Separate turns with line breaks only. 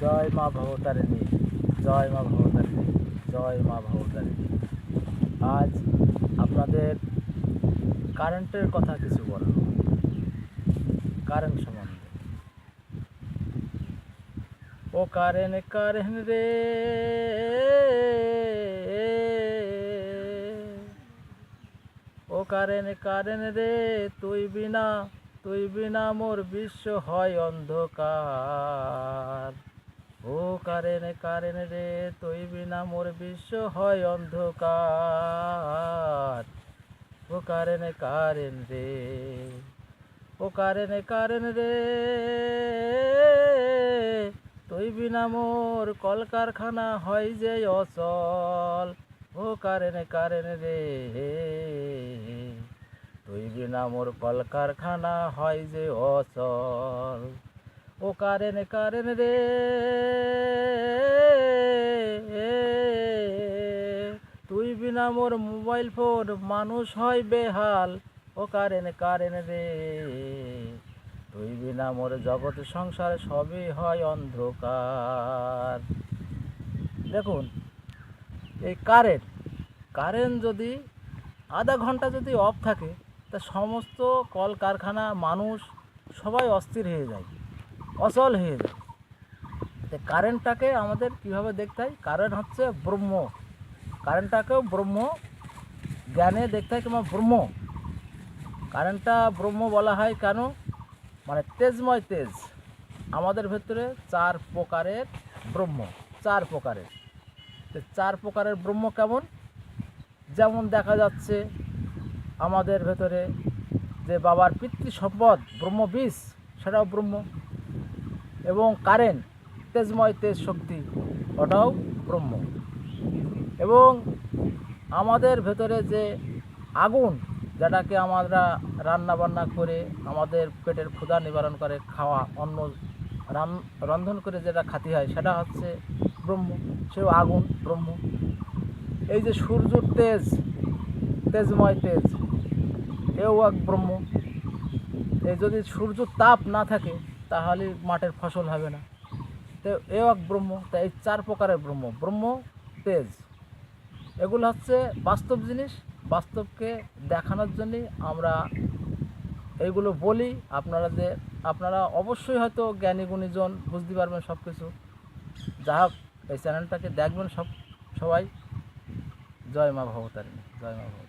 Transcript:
জয় মা ভবতারিণী, জয় মা ভবতারিণী, জয় মা ভবতারিণী। আজ আপনাদের কারেন্টের কথা কিছু বলব। কারেন্ট সম্বন্ধে। ও কারেন কারেন রে। ও কারেন কারেন রে, তুই বিনা তুই বিনা মোর বিশ্ব হয় অন্ধকার। ও কারেন কারেন রে তুই বিনা মোর বিশ্ব হয় অন্ধকার। ও কারেন কারেন রে, ও কারেন কারেন রে তুই বিনা মোর কলকারখানা হয় যে অচল। ও কারেন কারেন রে তুই বিনা মোর কলকারখানা হয় যে অচল। ও কারেন কারেন রে। তুই বিনা মোর মোবাইল ফোন, মানুষ হয় বেহাল। ও কারেন কারেন রে। তুই বিনা মোর জগৎ সংসার সবই হয় অন্ধকার। দেখুন, এই কারেন্ট কারেন্ট যদি আধা ঘণ্টা যদি অফ থাকে, তা সমস্ত কল কারখানা মানুষ সবাই অস্থির হয়ে যায়। অচল হয়ে যায়। তো কারেন্টটাকে আমাদের কীভাবে দেখতে হয়? কারেন্ট হচ্ছে ব্রহ্ম। কারেন্টটাকেও ব্রহ্ম, জ্ঞানে দেখতে হয় কিংবা ব্রহ্ম। কারেন্টটা ব্রহ্ম বলা হয় কেন? মানে তেজময় তেজ। আমাদের ভেতরে চার প্রকারের ব্রহ্ম, চার প্রকারের। তো চার প্রকারের ব্রহ্ম কেমন? যেমন দেখা যাচ্ছে, আমাদের ভেতরে যে বাবার পিতৃ সম্পদ ব্রহ্ম বিষ সেটাও ব্রহ্ম। এবং কারেন্ট তেজময় তেজ শক্তি ওটাও ব্রহ্ম। এবং আমাদের ভেতরে যে আগুন, যেটাকে আমরা রান্না বান্না করে আমাদের পেটের ক্ষুধা নিবারণ করে, খাওয়া রান, রন্ধন করে যেটা খাতি হয়, সেটা হচ্ছে ব্রহ্ম। সেও আগুন, ব্রহ্ম। এই যে সূর্যর তেজ, তেজময় তেজ, এও এক ব্রহ্ম। এই যদি সূর্য তাপ না থাকে তাহলে মাঠের ফসল হবে না। তো এও এক ব্রহ্ম, তা এই চার প্রকারের ব্রহ্ম। ব্রহ্ম, তেজ। এগুলো হচ্ছে বাস্তব জিনিস। বাস্তবকে দেখানোর জন্যই আমরা এইগুলো বলি। আপনারা যে, আপনারা অবশ্যই হয়তো জ্ঞানী, গুণীজন বুঝতে পারবেন সব কিছু যা হোক, এই চ্যানেলটাকে দেখবেন সব, সবাই। জয় মা ভবতারিণী, জয় মা ভবতারিণী।